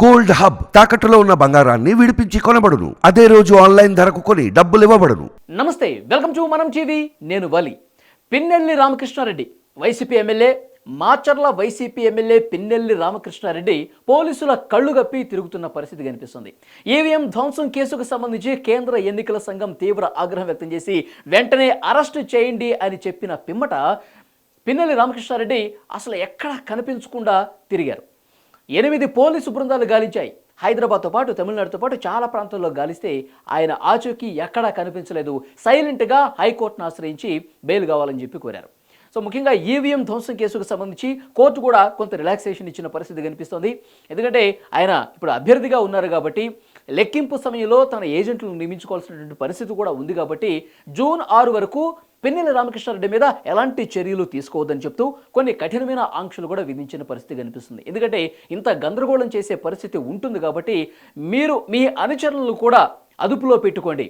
Gold hub తాకట్టులో ఉన్న బంగారాన్ని విడిపించి కొనబడును. అదే రోజు ఆన్లైన్ ధరకు కొని డబ్బులు ఇవ్వబడును. నమస్తే వెల్కమ్ టు మనం టీవీ నేను Vali. Pinnelli Ramakrishna Reddy YCP MLA Macherla YCP MLA Pinnelli Ramakrishna Reddy పోలీసుల కళ్ళు గప్పి తిరుగుతున్న పరిస్థితి కనిపిస్తుంది. ఈవీఎం ధ్వంసం కేసుకు సంబంధించి కేంద్ర ఎన్నికల సంఘం తీవ్ర ఆగ్రహం వ్యక్తం చేసి వెంటనే అరెస్టు చేయండి అని చెప్పిన పిమ్మట పిన్నెల్లి రామకృష్ణారెడ్డి అసలు ఎక్కడా కనిపించకుండా తిరిగారు. ఎనిమిది పోలీసు బృందాలు గాలించాయి. హైదరాబాద్తో పాటు తమిళనాడుతో పాటు చాలా ప్రాంతాల్లో గాలిస్తే ఆయన ఆచూకీ ఎక్కడా కనిపించలేదు. సైలెంట్గా హైకోర్టును ఆశ్రయించి బెయిల్ కావాలని చెప్పి కోరారు. సో ముఖ్యంగా ఈవీఎం ధ్వంసం కేసుకు సంబంధించి కోర్టు కూడా కొంత రిలాక్సేషన్ ఇచ్చిన పరిస్థితి కనిపిస్తోంది. ఎందుకంటే ఆయన ఇప్పుడు అభ్యర్థిగా ఉన్నారు కాబట్టి లెక్కింపు సమయంలో తన ఏజెంట్లను నియమించుకోవాల్సినటువంటి పరిస్థితి కూడా ఉంది కాబట్టి జూన్ ఆరు వరకు పిన్నెల రామకృష్ణారెడ్డి మీద ఎలాంటి చర్యలు తీసుకోవద్దని చెప్తూ కొన్ని కఠినమైన ఆంక్షలు కూడా విధించిన పరిస్థితి కనిపిస్తుంది. ఎందుకంటే ఇంత గందరగోళం చేసే పరిస్థితి ఉంటుంది కాబట్టి మీరు మీ అనుచరులను కూడా అదుపులో పెట్టుకోండి.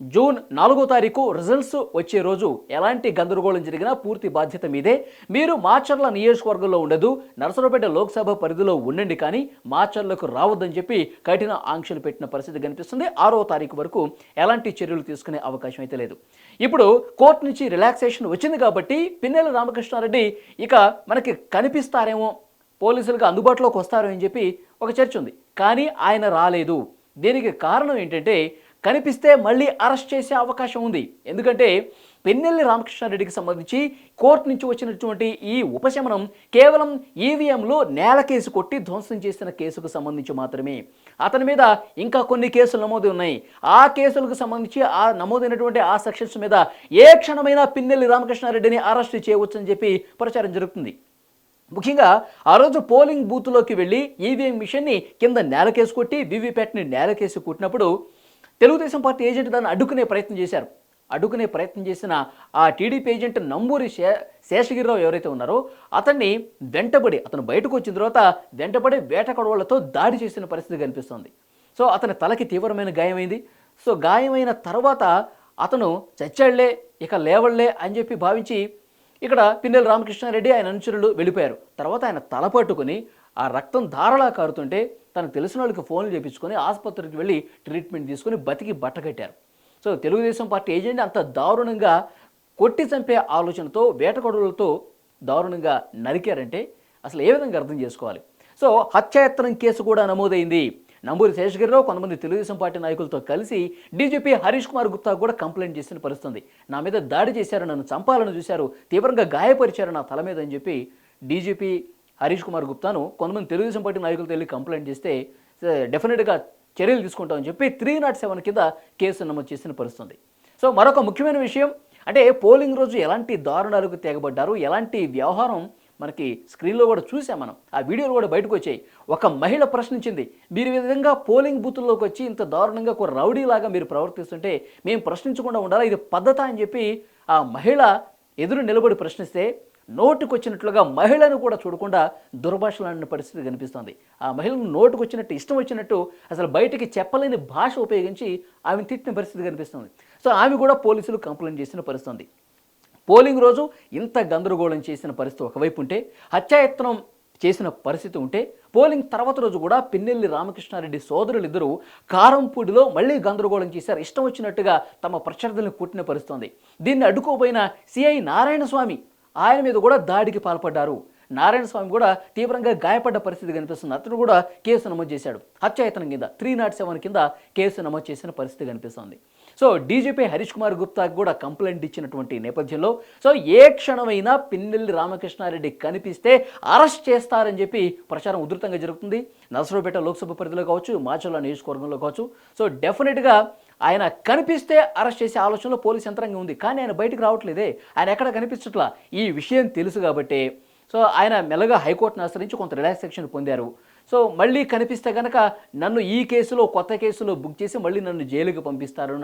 జూన్ నాలుగో తారీఖు రిజల్ట్స్ వచ్చే రోజు ఎలాంటి గందరగోళం జరిగినా పూర్తి బాధ్యత మీదే. మీరు మాచర్ల నియోజకవర్గంలో ఉండదు నరసరావుపేట లోక్సభ పరిధిలో ఉండండి కానీ మాచర్లకు రావద్దని చెప్పి కఠిన ఆంక్షలు పెట్టిన పరిస్థితి కనిపిస్తుంది. ఆరో తారీఖు వరకు ఎలాంటి చర్యలు తీసుకునే అవకాశం అయితే లేదు. ఇప్పుడు కోర్టు నుంచి రిలాక్సేషన్ వచ్చింది కాబట్టి పిన్నెల రామకృష్ణారెడ్డి ఇక మనకి కనిపిస్తారేమో పోలీసులకు అందుబాటులోకి వస్తారో అని చెప్పి ఒక చర్చ ఉంది. కానీ ఆయన రాలేదు. దీనికి కారణం ఏంటంటే కనిపిస్తే మళ్ళీ అరెస్ట్ చేసే అవకాశం ఉంది. ఎందుకంటే పెన్నెల్లి రామకృష్ణారెడ్డికి సంబంధించి కోర్టు నుంచి వచ్చినటువంటి ఈ ఉపశమనం కేవలం ఈవీఎంలో నేల కేసు కొట్టి ధ్వంసం చేసిన కేసుకు సంబంధించి మాత్రమే. అతని మీద ఇంకా కొన్ని కేసులు నమోదు ఉన్నాయి. ఆ కేసులకు సంబంధించి ఆ నమోదైనటువంటి ఆ సెక్షన్స్ మీద ఏ క్షణమైనా పిన్నెల్లి రామకృష్ణారెడ్డిని అరెస్ట్ చేయవచ్చని చెప్పి ప్రచారం జరుగుతుంది. ముఖ్యంగా ఆ రోజు పోలింగ్ బూత్లోకి వెళ్ళి ఈవీఎం మిషన్ని కింద నేలకేసి కొట్టి వీవీప్యాట్ని నేలకేసి కొట్టినప్పుడు తెలుగుదేశం పార్టీ ఏజెంట్ దాన్ని అడ్డుకునే ప్రయత్నం చేశారు. అడ్డుకునే ప్రయత్నం చేసిన ఆ టీడీపీ ఏజెంట్ నంబూరి శే శేషగిరిరావు ఎవరైతే ఉన్నారో అతన్ని వెంటబడి అతను బయటకు వచ్చిన తర్వాత వెంటబడి వేటకొడవలతో దాడి చేసిన పరిస్థితి కనిపిస్తోంది. సో అతని తలకి తీవ్రమైన గాయమైంది. సో గాయమైన తర్వాత అతను చచ్చాళ్ళే ఇక లేవళ్ళే అని చెప్పి భావించి ఇక్కడ పిన్నెల రామకృష్ణారెడ్డి ఆయన అనుచరులు వెళ్ళిపోయారు. తర్వాత ఆయన తల పట్టుకుని ఆ రక్తం ధారలా కారుతుంటే తనకు తెలిసిన వాళ్ళకి ఫోన్లు చేపించుకొని ఆసుపత్రికి వెళ్ళి ట్రీట్మెంట్ తీసుకొని బతికి బట్టగట్టారు. సో తెలుగుదేశం పార్టీ ఏజెంట్ అంత దారుణంగా కొట్టి చంపే ఆలోచనతో వేటకొడలతో దారుణంగా నరికారంటే అసలు ఏ విధంగా అర్థం చేసుకోవాలి? సో హత్యాయత్నం కేసు కూడా నమోదైంది. నంబూరి శేషగిరిరావు కొంతమంది తెలుగుదేశం పార్టీ నాయకులతో కలిసి డీజీపీ హరీష్ కుమార్ గుప్తా కూడా కంప్లైంట్ చేసిన పరిస్థితుంది. నా మీద దాడి చేశారు నన్ను చంపాలని చూశారు తీవ్రంగా గాయపరిచారు నా తల మీద అని చెప్పి డీజీపీ హరీష్ కుమార్ గుప్తాను కొంతమంది తెలుగుదేశం పార్టీ నాయకులతో వెళ్ళి కంప్లైంట్ చేస్తే డెఫినెట్గా చర్యలు తీసుకుంటామని చెప్పి త్రీ నాట్ సెవెన్ కింద కేసు నమోదు చేసిన పరిస్థితుంది. సో మరొక ముఖ్యమైన విషయం అంటే పోలింగ్ రోజు ఎలాంటి దారుణాలకు తెగబడ్డారు ఎలాంటి వ్యవహారం మనకి స్క్రీన్లో కూడా చూసాం మనం. ఆ వీడియోలు కూడా బయటకు వచ్చాయి. ఒక మహిళ ప్రశ్నించింది మీరు ఈ విధంగా పోలింగ్ బూతుల్లోకి వచ్చి ఇంత దారుణంగా ఒక రౌడీలాగా మీరు ప్రవర్తిస్తుంటే మేము ప్రశ్నించకుండా ఉండాలా? ఇది పద్ధత అని చెప్పి ఆ మహిళ ఎదురు నిలబడి ప్రశ్నిస్తే నోటుకొచ్చినట్లుగా మహిళను కూడా చూడకుండా దుర్భాషలాడిన పరిస్థితి కనిపిస్తోంది. ఆ మహిళను నోటుకొచ్చినట్టు ఇష్టం వచ్చినట్టు అసలు బయటికి చెప్పలేని భాష ఉపయోగించి ఆమెను తిట్టిన పరిస్థితి కనిపిస్తుంది. సో ఆమె కూడా పోలీసులు కంప్లైంట్ చేసిన పరిస్థితుంది పోలింగ్ రోజు ఇంత గందరగోళం చేసిన పరిస్థితి ఒకవైపు ఉంటే హత్యాయత్నం చేసిన పరిస్థితి ఉంటే పోలింగ్ తర్వాత రోజు కూడా పిన్నెల్లి రామకృష్ణారెడ్డి సోదరులిద్దరూ కారంపూడిలో మళ్ళీ గందరగోళం చేశారు. ఇష్టం వచ్చినట్టుగా తమ ప్రత్యర్థులను కుట్టిన పరిస్థితుంది దీన్ని అడ్డుకోబోయిన సిఐ నారాయణ స్వామి ఆయన మీద కూడా దాడికి పాల్పడ్డారు. నారాయణ స్వామి కూడా తీవ్రంగా గాయపడ్డ పరిస్థితి కనిపిస్తుంది. అతను కూడా కేసు నమోదు చేశాడు. హత్యాయతనం కింద త్రీ నాట్ సెవెన్ కింద కేసు నమోదు చేసిన పరిస్థితి కనిపిస్తుంది. సో డీజీపీ హరీష్ కుమార్ గుప్తాకు కూడా కంప్లైంట్ ఇచ్చినటువంటి నేపథ్యంలో సో ఏ క్షణమైనా పిన్నెల్లి రామకృష్ణారెడ్డి కనిపిస్తే అరెస్ట్ చేస్తారని చెప్పి ప్రచారం ఉధృతంగా జరుగుతుంది. నరసరావుపేట లోక్సభ పరిధిలో కావచ్చు మాచర్ల నియోజకవర్గంలో కావచ్చు. సో డెఫినెట్గా ఆయన కనిపిస్తే అరెస్ట్ చేసే ఆలోచనలో పోలీస్ యంత్రాంగం ఉంది. కానీ ఆయన బయటకు రావట్లేదే. ఆయన ఎక్కడ కనిపించట్లా? ఈ విషయం తెలుసు కాబట్టి. సో ఆయన మెల్లగా హైకోర్టును ఆశ్రయించి కొంత రిలాక్సేషన్ పొందారు. సో మళ్ళీ కనిపిస్తే కనుక నన్ను ఈ కేసులో కొత్త కేసులో బుక్ చేసి మళ్ళీ నన్ను జైలుకి పంపిస్తారు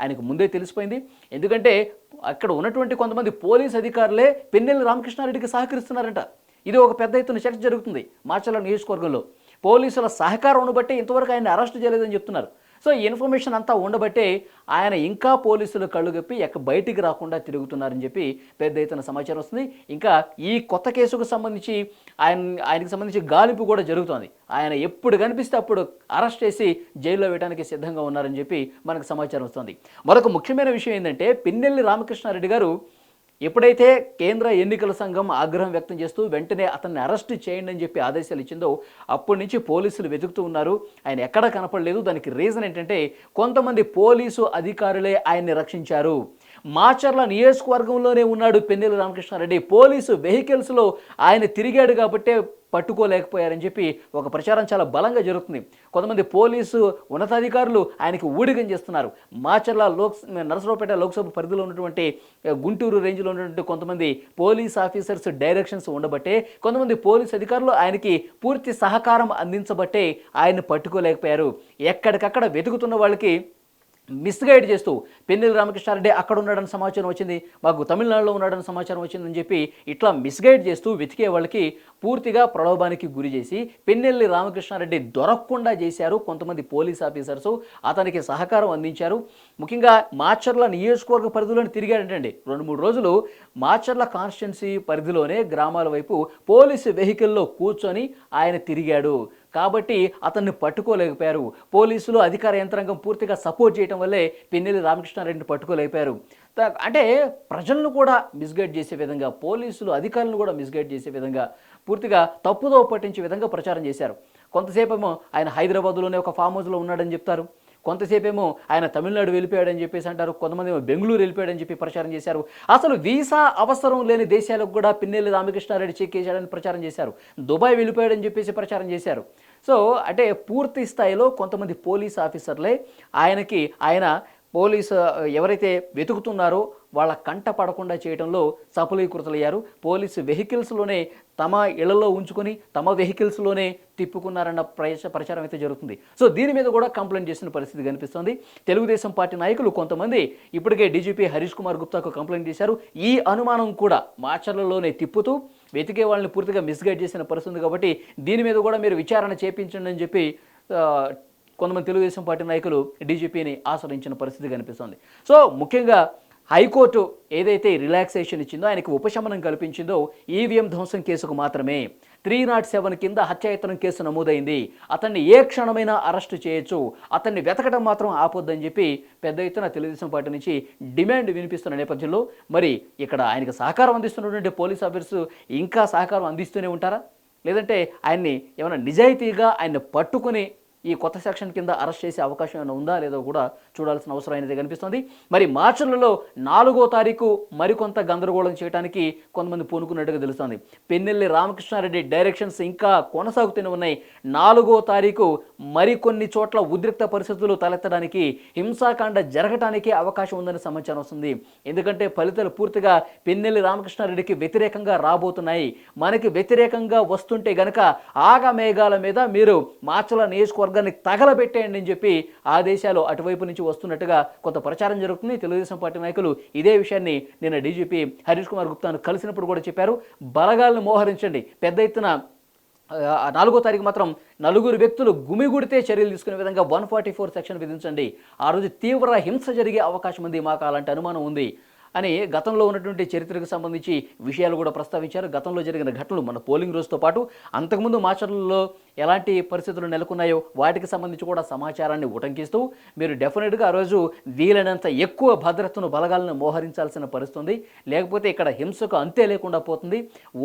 ఆయనకు ముందే తెలిసిపోయింది. ఎందుకంటే అక్కడ ఉన్నటువంటి కొంతమంది పోలీస్ అధికారులే పెన్నెల్లి రామకృష్ణారెడ్డికి సహకరిస్తున్నారంట. ఇది ఒక పెద్ద ఎత్తున చర్చ జరుగుతుంది మార్చల నియోజకవర్గంలో. పోలీసుల సహకారం బట్టి ఇంతవరకు ఆయన అరెస్ట్ చేయలేదని చెప్తున్నారు. సో ఇన్ఫర్మేషన్ అంతా ఉండబట్టే ఆయన ఇంకా పోలీసులు కళ్ళు గప్పి ఎక్క బయటికి రాకుండా తిరుగుతున్నారని చెప్పి పెద్ద ఎత్తున సమాచారం వస్తుంది. ఇంకా ఈ కొత్త కేసుకు సంబంధించి ఆయన ఆయనకి సంబంధించి గాలింపు కూడా జరుగుతోంది. ఆయన ఎప్పుడు కనిపిస్తే అప్పుడు అరెస్ట్ చేసి జైల్లో వేయడానికి సిద్ధంగా ఉన్నారని చెప్పి మనకు సమాచారం వస్తుంది. మరొక ముఖ్యమైన విషయం ఏంటంటే పిన్నెల్లి రామకృష్ణారెడ్డి గారు ఎప్పుడైతే కేంద్ర ఎన్నికల సంఘం ఆగ్రహం వ్యక్తం చేస్తూ వెంటనే అతన్ని అరెస్ట్ చేయండి అని చెప్పి ఆదేశాలు ఇచ్చిందో అప్పటి నుంచి పోలీసులు వెతుకుతూ ఉన్నారు. ఆయన ఎక్కడ కనపడలేదు. దానికి రీజన్ ఏంటంటే కొంతమంది పోలీసు అధికారులే ఆయన్ని రక్షించారు. మాచర్ల నియోజకవర్గంలోనే ఉన్నాడు పెన్నెల రామకృష్ణారెడ్డి. పోలీసు వెహికల్స్లో ఆయన తిరిగాడు కాబట్టే పట్టుకోలేకపోయారని చెప్పి ఒక ప్రచారం చాలా బలంగా జరుగుతుంది. కొంతమంది పోలీసు ఉన్నతాధికారులు ఆయనకి ఊడిగం చేస్తున్నారు. మాచర్ల లోక్ నరసరావుపేట లోక్సభ పరిధిలో ఉన్నటువంటి గుంటూరు రేంజ్లో ఉన్నటువంటి కొంతమంది పోలీస్ ఆఫీసర్స్ డైరెక్షన్స్ ఉండబట్టే కొంతమంది పోలీస్ అధికారులు ఆయనకి పూర్తి సహకారం అందించబట్టే ఆయన పట్టుకోలేకపోయారు. ఎక్కడికక్కడ వెతుకుతున్న వాళ్ళకి మిస్గైడ్ చేస్తూ పెన్నెల్లి రామకృష్ణారెడ్డి అక్కడ ఉన్నాడని సమాచారం వచ్చింది మాకు తమిళనాడులో ఉన్నాడని సమాచారం వచ్చిందని చెప్పి ఇట్లా మిస్గైడ్ చేస్తూ వెతికే వాళ్ళకి పూర్తిగా ప్రలోభానికి గురి చేసి పెన్నెల్లి రామకృష్ణారెడ్డి దొరకకుండా చేశారు కొంతమంది పోలీస్ ఆఫీసర్స్. అతనికి సహకారం అందించారు. ముఖ్యంగా మాచర్ల నియోజకవర్గ పరిధిలోనే తిరిగాడంటండి. రెండు మూడు రోజులు మాచర్ల కాన్స్టిట్యున్సీ పరిధిలోనే గ్రామాల వైపు పోలీసు వెహికల్లో కూర్చొని ఆయన తిరిగాడు. కాబట్టి అతన్ని పట్టుకోలేకపోయారు. పోలీసులు అధికార యంత్రాంగం పూర్తిగా సపోర్ట్ చేయడం వల్లే పిన్నెల్లి రామకృష్ణారెడ్డిని పట్టుకోలేకపోయారు. అంటే ప్రజలను కూడా మిస్గైడ్ చేసే విధంగా పోలీసులు అధికారులను కూడా మిస్గైడ్ చేసే విధంగా పూర్తిగా తప్పుదో పట్టించే విధంగా ప్రచారం చేశారు. కొంతసేపేమో ఆయన హైదరాబాద్లోనే ఒక ఫామ్ హౌస్లో ఉన్నాడని చెప్తారు. కొంతసేపేమో ఆయన తమిళనాడు వెళ్ళిపోయాడని చెప్పేసి అంటారు కొంతమంది ఏమో బెంగళూరు వెళ్ళిపోయాడని చెప్పి ప్రచారం చేశారు. అసలు వీసా అవసరం లేని దేశాలకు కూడా పిన్నెల్లి రామకృష్ణారెడ్డి చెక్ చేశాడని ప్రచారం చేశారు. దుబాయ్ వెళ్ళిపోయాడని చెప్పేసి ప్రచారం చేశారు. సో అంటే పూర్తి స్థాయిలో కొంతమంది పోలీస్ ఆఫీసర్లే ఆయనకి ఆయన పోలీసు ఎవరైతే వెతుకుతున్నారో వాళ్ళ కంట పడకుండా చేయడంలో సఫలీకృతులయ్యారు. పోలీసు వెహికల్స్లోనే తమ ఇళ్ళలో ఉంచుకొని తమ వెహికల్స్లోనే తిప్పుకున్నారన్న ప్రచ ప్రచారం అయితే జరుగుతుంది. సో దీని మీద కూడా కంప్లైంట్ చేసిన పరిస్థితి కనిపిస్తుంది. తెలుగుదేశం పార్టీ నాయకులు కొంతమంది ఇప్పటికే డీజీపీ హరీష్ కుమార్ గుప్తాకు కంప్లైంట్ చేశారు. ఈ అనుమానం కూడా మాచర్లలోనే తిప్పుతూ వెతికే వాళ్ళని పూర్తిగా మిస్గైడ్ చేసిన పరిస్థితి కాబట్టి దీని మీద కూడా మీరు విచారణ చేపించండి అని చెప్పి కొంతమంది తెలుగుదేశం పార్టీ నాయకులు డీజీపీని ఆశ్రయించిన పరిస్థితి కనిపిస్తుంది. సో ముఖ్యంగా హైకోర్టు ఏదైతే రిలాక్సేషన్ ఇచ్చిందో ఆయనకు ఉపశమనం కల్పించిందో ఈవీఎం ధ్వంసం కేసుకు మాత్రమే. త్రీ నాట్ సెవెన్ కింద హత్యాయత్నం కేసు నమోదైంది. అతన్ని ఏ క్షణమైనా అరెస్టు చేయొచ్చు. అతన్ని వెతకడం మాత్రం ఆపొద్దని చెప్పి పెద్ద ఎత్తున తెలుగుదేశం పార్టీ నుంచి డిమాండ్ వినిపిస్తున్న నేపథ్యంలో మరి ఇక్కడ ఆయనకు సహకారం అందిస్తున్నటువంటి పోలీస్ ఆఫీసర్స్ ఇంకా సహకారం అందిస్తూనే ఉంటారా? లేదంటే ఆయన్ని ఏమైనా నిజాయితీగా ఆయన్ని పట్టుకుని ఈ కొత్త సెక్షన్ కింద అరెస్ట్ చేసే అవకాశం ఏమైనా ఉందా లేదో కూడా చూడాల్సిన అవసరం అనేది కనిపిస్తుంది. మరి మార్చిలలో నాలుగో తారీఖు మరికొంత గందరగోళం చేయడానికి కొంతమంది పూనుకున్నట్టుగా తెలుస్తుంది. పెన్నెల్లి రామకృష్ణారెడ్డి డైరెక్షన్స్ ఇంకా కొనసాగుతూనే ఉన్నాయి. నాలుగో తారీఖు మరికొన్ని చోట్ల ఉద్రిక్త పరిస్థితులు తలెత్తడానికి హింసాకాండ జరగటానికి అవకాశం ఉందని సమాచారం వస్తుంది. ఎందుకంటే ఫలితాలు పూర్తిగా పెన్నెల్లి రామకృష్ణారెడ్డికి వ్యతిరేకంగా రాబోతున్నాయి. మనకి వ్యతిరేకంగా వస్తుంటే గనక ఆగమేఘాల మీద మీరు మాచల వర్గాన్ని తగలబెట్టేయండి అని చెప్పి ఆదేశాలు అటువైపు నుంచి వస్తున్నట్టుగా కొంత ప్రచారం జరుగుతుంది. తెలుగుదేశం పార్టీ నాయకులు ఇదే విషయాన్ని నిన్న డీజీపీ హరీష్ కుమార్ గుప్తాను కలిసినప్పుడు కూడా చెప్పారు. బలగాలను మోహరించండి. పెద్ద ఎత్తున నాలుగో తారీఖు మాత్రం నలుగురు వ్యక్తులు గుమిగుడితే చర్యలు తీసుకునే విధంగా వన్ ఫార్టీ ఫోర్ సెక్షన్ విధించండి. ఆ రోజు తీవ్ర హింస జరిగే అవకాశం ఉంది. మాకు అలాంటి అనుమానం ఉంది. అని గతంలో ఉన్నటువంటి చరిత్రకు సంబంధించి విషయాలు కూడా ప్రస్తావించారు. గతంలో జరిగిన ఘటనలు మన పోలింగ్ రోజుతో పాటు అంతకుముందు మాచర్లలో ఎలాంటి పరిస్థితులు నెలకొన్నాయో వాటికి సంబంధించి కూడా సమాచారాన్ని ఉటంకిస్తూ మీరు డెఫినెట్గా ఆ రోజు వీలైనంత ఎక్కువ భద్రతను బలగాలను మోహరించాల్సిన పరిస్థితుంది. లేకపోతే ఇక్కడ హింసకు అంతే లేకుండా పోతుంది.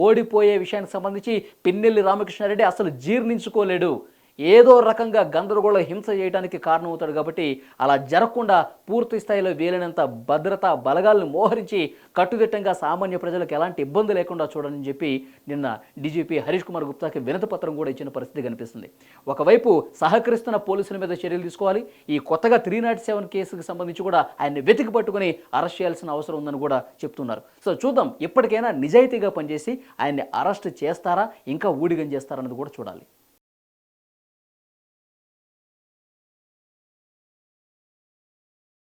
ఓడిపోయే విషయానికి సంబంధించి పిన్నెల్లి రామకృష్ణారెడ్డి అసలు జీర్ణించుకోలేడు. ఏదో రకంగా గందరగోళ హింస చేయడానికి కారణమవుతాడు కాబట్టి అలా జరగకుండా పూర్తి స్థాయిలో వీలైనంత భద్రతా బలగాలను మోహరించి కట్టుదిట్టంగా సామాన్య ప్రజలకు ఎలాంటి ఇబ్బంది లేకుండా చూడాలని చెప్పి నిన్న డీజీపీ హరీష్ కుమార్ గుప్తాకి వినతి పత్రం కూడా ఇచ్చిన పరిస్థితి కనిపిస్తుంది. ఒకవైపు సహకరిస్తున్న పోలీసుల మీద చర్యలు తీసుకోవాలి. ఈ కొత్తగా త్రీ నాట్ సెవెన్ కేసుకు సంబంధించి కూడా ఆయన్ని వెతికి పట్టుకుని అరెస్ట్ చేయాల్సిన అవసరం ఉందని కూడా చెప్తున్నారు. సో చూద్దాం ఇప్పటికైనా నిజాయితీగా పనిచేసి ఆయన్ని అరెస్ట్ చేస్తారా ఇంకా ఊడిగం చేస్తారన్నది కూడా చూడాలి.